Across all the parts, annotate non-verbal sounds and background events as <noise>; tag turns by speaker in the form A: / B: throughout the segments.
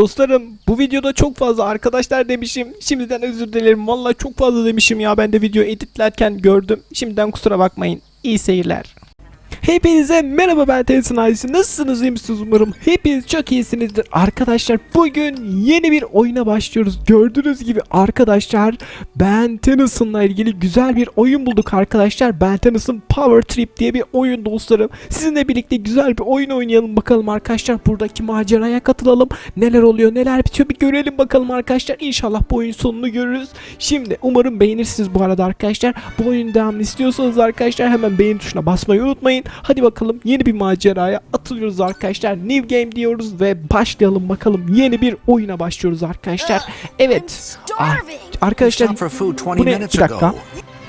A: Dostlarım bu videoda çok fazla arkadaşlar demişim. Şimdiden özür dilerim. Vallahi çok fazla demişim ya. Ben de video editlerken gördüm. Şimdiden kusura bakmayın. İyi seyirler. Hepinize merhaba ben Tensin ailesi. Nasılsınız iyi misiniz umarım? Hepiniz çok iyisinizdir. Arkadaşlar bugün yeni bir oyuna başlıyoruz. Gördüğünüz gibi arkadaşlar Ben Tennyson'la ilgili güzel bir oyun bulduk arkadaşlar. Ben Tennyson Power Trip diye bir oyun dostlarım. Sizinle birlikte güzel bir oyun oynayalım bakalım arkadaşlar. Buradaki maceraya katılalım. Neler oluyor neler bitiyor bir görelim bakalım arkadaşlar. İnşallah bu oyun sonunu görürüz. Şimdi umarım beğenirsiniz bu arada arkadaşlar. Bu oyunun devamını istiyorsanız arkadaşlar hemen beğen tuşuna basmayı unutmayın. Hadi bakalım yeni bir maceraya atılıyoruz arkadaşlar. New game diyoruz ve başlayalım bakalım. Yeni bir oyuna başlıyoruz arkadaşlar. Evet. Ah, arkadaşlar
B: Stopped for food 20
A: bu ne? Bir dakika.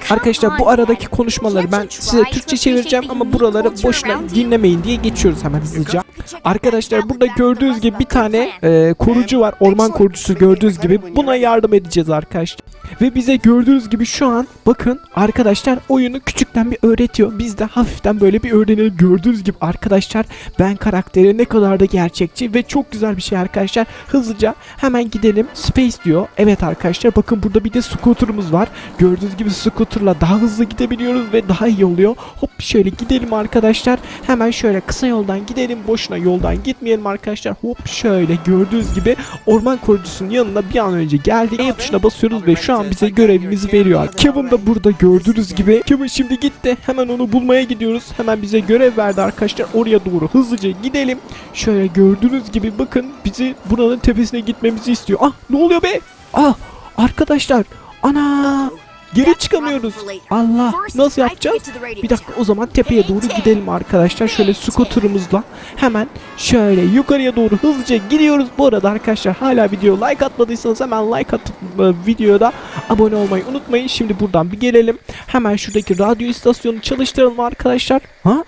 A: Arkadaşlar bu aradaki konuşmaları ben size Türkçe çevireceğim ama buraları boşuna dinlemeyin diye geçiyoruz hemen hızlıca. Arkadaşlar burada gördüğünüz gibi bir tane e, korucu var. Orman korucusu gördüğünüz gibi. Buna yardım edeceğiz arkadaşlar. Ve bize gördüğünüz gibi şu an bakın arkadaşlar oyunu küçükten bir öğretiyor. Biz de hafiften böyle bir öğrenelim. Gördüğünüz gibi arkadaşlar ben karakteri ne kadar da gerçekçi ve çok güzel bir şey arkadaşlar. Hızlıca hemen gidelim. Space diyor. Evet arkadaşlar bakın burada bir de scooter'ımız var. Gördüğünüz gibi scooter'la daha hızlı gidebiliyoruz ve daha iyi oluyor. Hop şöyle gidelim arkadaşlar. Hemen şöyle kısa yoldan gidelim. Boşuna yoldan gitmeyelim arkadaşlar. Hop şöyle gördüğünüz gibi orman korucusunun yanına bir an önce geldik. E tuşuna basıyoruz ve şu an bize görevimizi veriyor. Kevin de burada gördüğünüz gibi. Kevin şimdi gitti. Hemen onu bulmaya gidiyoruz. Hemen bize görev verdi arkadaşlar. Oraya doğru hızlıca gidelim. Şöyle gördüğünüz gibi bakın bizi buranın tepesine gitmemizi istiyor. Ah ne oluyor be? Ah arkadaşlar. Ana geri çıkamıyoruz. Allah nasıl yapacağız? Bir dakika o zaman tepeye doğru gidelim arkadaşlar. Şöyle scooter'ımızla hemen şöyle yukarıya doğru hızlıca gidiyoruz. Bu arada arkadaşlar hala video like atmadıysanız hemen like atıp e, videoda abone olmayı unutmayın. Şimdi buradan bir gelelim. Hemen şuradaki radyo istasyonunu çalıştıralım arkadaşlar. Ha?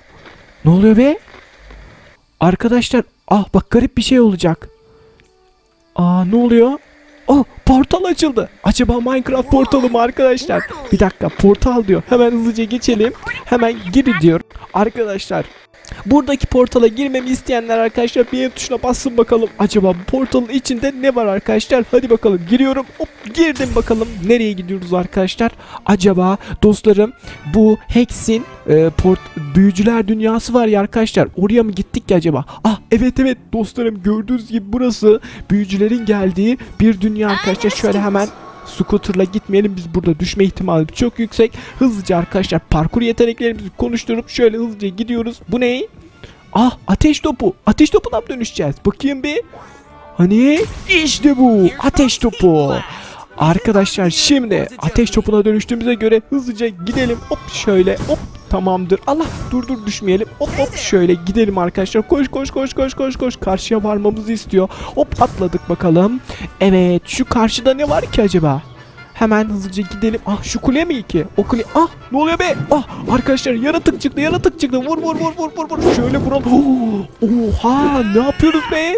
A: Ne oluyor be? Arkadaşlar ah bak garip bir şey olacak. Aa ne oluyor? Oh portal açıldı. Acaba Minecraft portalı mı arkadaşlar? Bir dakika portal diyor. Hemen hızlıca geçelim. Hemen gir diyor. Arkadaşlar Buradaki portala girmemi isteyenler arkadaşlar bir tuşuna bassın bakalım. Acaba portalın içinde ne var arkadaşlar? Hadi bakalım giriyorum. Hop girdim bakalım. Nereye gidiyoruz arkadaşlar? Acaba dostlarım bu Hex'in e, port büyücüler dünyası var ya arkadaşlar. Oraya mı gittik ki acaba? Ah evet evet dostlarım gördüğünüz gibi burası büyücülerin geldiği bir dünya arkadaşlar. Şöyle hemen scooter'la gitmeyelim biz burada düşme ihtimali çok yüksek. Hızlıca arkadaşlar parkur yeteneklerimizi konuşturup şöyle hızlıca gidiyoruz. Bu ne? Ah ateş topu. Ateş topuna mı dönüşeceğiz? Bakayım bir. Hani işte bu ateş topu. Arkadaşlar şimdi ateş topuna dönüştüğümüze göre hızlıca gidelim. Hop şöyle hop tamamdır. Allah dur dur düşmeyelim. Hop hop şöyle gidelim arkadaşlar. Koş koş koş koş koş koş. Karşıya varmamızı istiyor. Hop atladık bakalım. Evet şu karşıda ne var ki acaba? Hemen hızlıca gidelim. Ah şu kule mi ki? O kule. Ah ne oluyor be? Ah arkadaşlar yaratık çıktı yaratık çıktı. Vur vur vur vur vur vur. Şöyle vuralım. <gasps> Oha ne yapıyoruz be?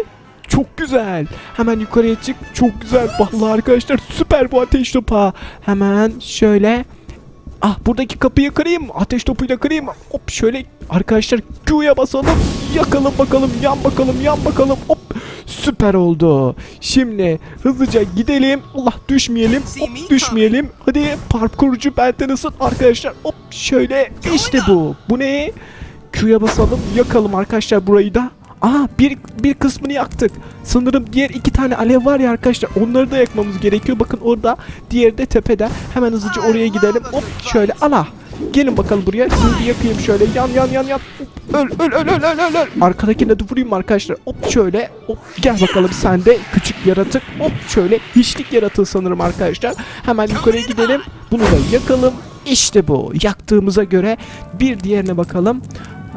A: Çok güzel. Hemen yukarıya çık. Çok güzel. Vallahi arkadaşlar süper bu ateş topu. Hemen şöyle Ah buradaki kapıyı kırayım. Ateş topuyla kırayım. Hop şöyle arkadaşlar Q'ya basalım. Yakalım bakalım. Yan bakalım. Yan bakalım. Hop süper oldu. Şimdi hızlıca gidelim. Allah düşmeyelim. Hop düşmeyelim. Hadi parkurcu benden ısın arkadaşlar. Hop şöyle işte bu. Bu ne? Q'ya basalım. Yakalım arkadaşlar burayı da. Aa bir bir kısmını yaktık. Sanırım diğer iki tane alev var ya arkadaşlar. Onları da yakmamız gerekiyor. Bakın orada. Diğeri de tepede. Hemen hızlıca oraya gidelim. Hop şöyle ala. Gelin bakalım buraya. Sizi bir yakayım şöyle. Yan yan yan yan. Öl öl öl öl öl öl. Arkadakine de vurayım arkadaşlar. Hop şöyle. Hop gel bakalım sen de küçük yaratık. Hop şöyle. Hiçlik yaratığı sanırım arkadaşlar. Hemen yukarıya gidelim. Bunu da yakalım. İşte bu. Yaktığımıza göre bir diğerine bakalım.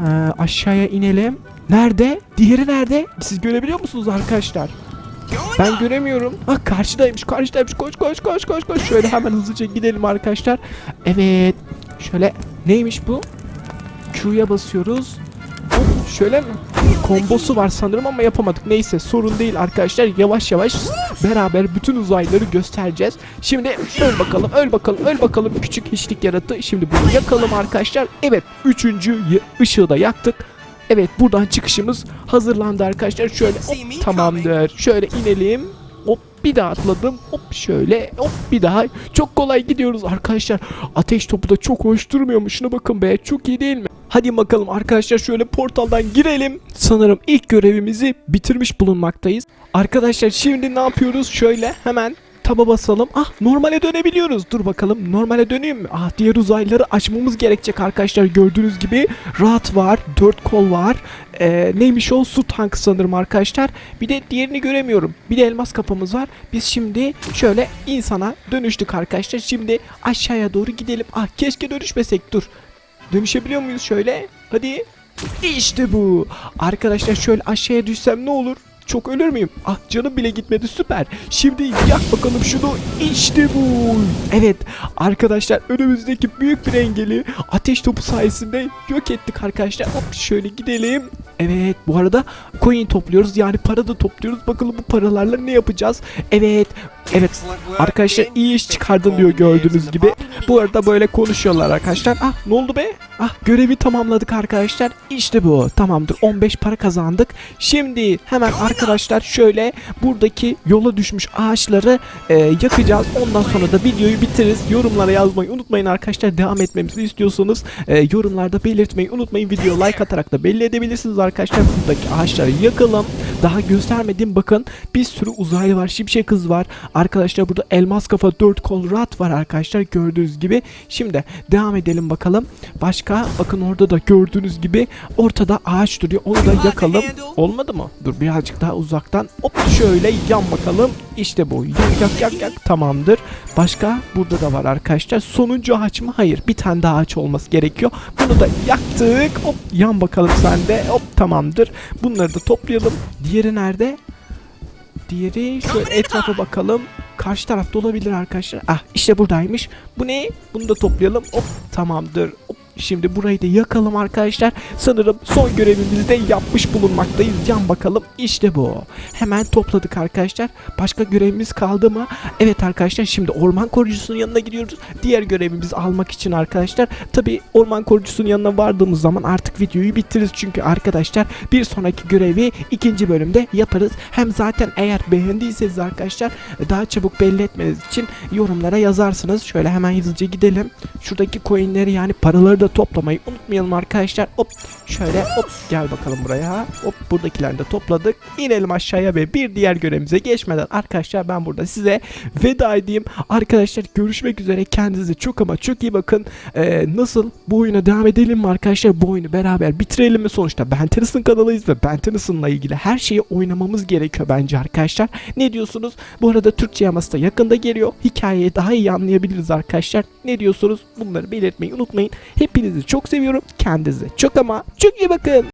A: Ee, aşağıya inelim. Nerede? Diğeri nerede? Siz görebiliyor musunuz arkadaşlar? Ben göremiyorum. Ha karşıdaymış, karşıdaymış. Koş koş koş koş koş. Şöyle hemen hızlıca gidelim arkadaşlar. Evet. Şöyle neymiş bu? Q'ya basıyoruz. Hop, şöyle mi? Kombosu var sanırım ama yapamadık. Neyse sorun değil arkadaşlar. Yavaş yavaş beraber bütün uzayları göstereceğiz. Şimdi öl bakalım, öl bakalım, öl bakalım küçük hiçlik yarattı. Şimdi bunu yakalım arkadaşlar. Evet, üçüncü y- ışığı da yaktık. Evet buradan çıkışımız hazırlandı arkadaşlar. Şöyle hop tamamdır. Şöyle inelim. Hop bir daha atladım. Hop şöyle hop bir daha. Çok kolay gidiyoruz arkadaşlar. Ateş topu da çok hoş durmuyor mu? Şuna bakın be. Çok iyi değil mi? Hadi bakalım arkadaşlar şöyle portaldan girelim. Sanırım ilk görevimizi bitirmiş bulunmaktayız. Arkadaşlar şimdi ne yapıyoruz? Şöyle hemen taba basalım. Ah normale dönebiliyoruz. Dur bakalım normale döneyim mi? Ah diğer uzaylıları açmamız gerekecek arkadaşlar. Gördüğünüz gibi rahat var. Dört kol var. Ee, neymiş o? Su tankı sanırım arkadaşlar. Bir de diğerini göremiyorum. Bir de elmas kapımız var. Biz şimdi şöyle insana dönüştük arkadaşlar. Şimdi aşağıya doğru gidelim. Ah keşke dönüşmesek. Dur. Dönüşebiliyor muyuz şöyle? Hadi. İşte bu. Arkadaşlar şöyle aşağıya düşsem ne olur? Çok ölür müyüm? Ah canım bile gitmedi süper. Şimdi yak bakalım şunu. İşte bu. Evet arkadaşlar önümüzdeki büyük bir engeli ateş topu sayesinde yok ettik arkadaşlar. Hop şöyle gidelim. Evet bu arada coin topluyoruz yani para da topluyoruz. Bakalım bu paralarla ne yapacağız? Evet evet Arkadaşlar iyi iş çıkardın diyor gördüğünüz gibi. Bu arada böyle konuşuyorlar arkadaşlar. Ah ne oldu be? Ah görevi tamamladık arkadaşlar. İşte bu. Tamamdır. 15 para kazandık. Şimdi hemen arkadaşlar şöyle buradaki yola düşmüş ağaçları e, yakacağız. Ondan sonra da videoyu bitiririz. Yorumlara yazmayı unutmayın arkadaşlar. Devam etmemizi istiyorsanız e, yorumlarda belirtmeyi unutmayın. Video like atarak da belli edebilirsiniz arkadaşlar. Buradaki ağaçları yakalım. Daha göstermedim bakın. Bir sürü uzaylı var. Şimşek kız var. Arkadaşlar burada elmas kafa 4 kol rat var arkadaşlar gördüğünüz gibi. Şimdi devam edelim bakalım. Başka bakın orada da gördüğünüz gibi ortada ağaç duruyor. Onu da yakalım. Olmadı mı? Dur birazcık daha uzaktan. Hop şöyle yan bakalım. İşte bu. Yak yak yak yak. Tamamdır. Başka burada da var arkadaşlar. Sonuncu ağaç mı? Hayır. Bir tane daha ağaç olması gerekiyor. Bunu da yaktık. Hop yan bakalım sen de. Hop tamamdır. Bunları da toplayalım. Diğeri nerede? Diğeri şöyle etrafa bakalım. Karşı tarafta olabilir arkadaşlar. Ah işte buradaymış. Bu ne? Bunu da toplayalım. Hop tamamdır. Hop. Şimdi burayı da yakalım arkadaşlar. Sanırım son görevimizi de yapmış bulunmaktayız. Yan bakalım. İşte bu. Hemen topladık arkadaşlar. Başka görevimiz kaldı mı? Evet arkadaşlar şimdi orman korucusunun yanına gidiyoruz. Diğer görevimizi almak için arkadaşlar. Tabi orman korucusunun yanına vardığımız zaman artık videoyu bitiririz. Çünkü arkadaşlar bir sonraki görevi ikinci bölümde yaparız. Hem zaten eğer beğendiyseniz arkadaşlar daha çabuk belli etmeniz için yorumlara yazarsınız. Şöyle hemen hızlıca gidelim. Şuradaki coinleri yani paraları da toplamayı unutmayalım arkadaşlar. Hop şöyle hop gel bakalım buraya. Hop buradakileri de topladık. İnelim aşağıya ve bir diğer görevimize geçmeden arkadaşlar ben burada size veda edeyim. Arkadaşlar görüşmek üzere. Kendinize çok ama çok iyi bakın. Ee, nasıl bu oyuna devam edelim mi arkadaşlar? Bu oyunu beraber bitirelim mi? Sonuçta Ben Tennyson'ın kanalıyız ve Ben Tennyson'la ilgili her şeyi oynamamız gerekiyor bence arkadaşlar. Ne diyorsunuz? Bu arada Türkçe yaması da yakında geliyor. Hikayeyi daha iyi anlayabiliriz arkadaşlar. Ne diyorsunuz? Bunları belirtmeyi unutmayın. Hepinizi çok seviyorum. Kendinize çok ama çok iyi bakın.